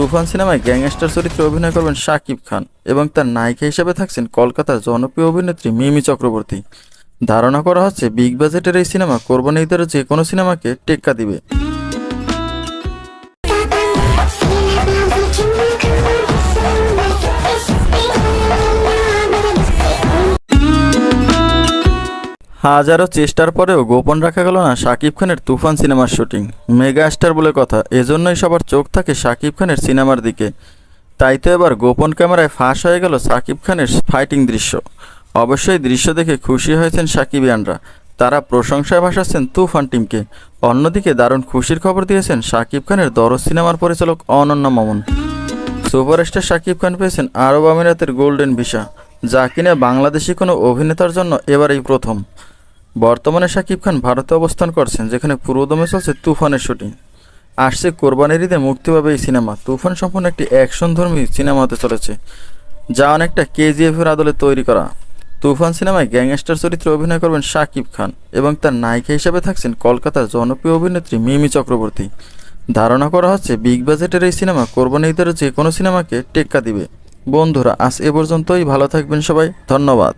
তুফান সিনেমায় গ্যাংস্টার চরিত্রে অভিনয় করবেন শাকিব খান এবং তার নায়িকা হিসেবে থাকছেন কলকাতার জনপ্রিয় অভিনেত্রী মিমি চক্রবর্তী। ধারণা করা হচ্ছে বিগ বাজেটের এই সিনেমা কোরবানি যে কোনো সিনেমাকে টেক্কা দিবে। হাজারো চেষ্টার পরেও গোপন রাখা গেল না শাকিব খানের তুফান সিনেমার শুটিং। মেগা স্টার বলে কথা, এজন্যই সবার চোখ থাকে শাকিব খানের সিনেমার দিকে। তাই তো এবার গোপন ক্যামেরায় ফাঁস হয়ে গেল শাকিব খানের ফাইটিং দৃশ্য। অবশ্যই দৃশ্য দেখে খুশি হয়েছেন সাকিবিয়ানরা তারা প্রশংসায় ভাসাচ্ছেন তুফান টিমকে। অন্যদিকে দারুণ খুশির খবর দিয়েছেন শাকিব খানের দরজ সিনেমার পরিচালক অনন্য মামুন। সুপারস্টার শাকিব খান পেয়েছেন আরব আমিরাতের গোল্ডেন ভিসা, যা কিনা বাংলাদেশি কোনো অভিনেতার জন্য এবারেই প্রথম। বর্তমানে শাকিব খান ভারতে অবস্থান করছেন, যেখানে পুরোদমে চলছে তুফানের শুটিং। আসছে কোরবানির ঈদে মুক্তি পাবে এই সিনেমা। তুফান সম্পূর্ণ একটি অ্যাকশনধর্মী সিনেমা হতে চলেছে, যা অনেকটা কেজিএফের আদলে তৈরি করা। তুফান সিনেমায় গ্যাংস্টার চরিত্রে অভিনয় করবেন শাকিব খান এবং তার নায়িকা হিসেবে থাকছেন কলকাতার জনপ্রিয় অভিনেত্রী মিমি চক্রবর্তী। ধারণা করা হচ্ছে, বিগ বাজেটের এই সিনেমা কোরবানি ঈদের যে কোনো সিনেমাকে টেক্কা দিবে। বন্ধুরা, আজ এ পর্যন্তই। ভালো থাকবেন সবাই। ধন্যবাদ।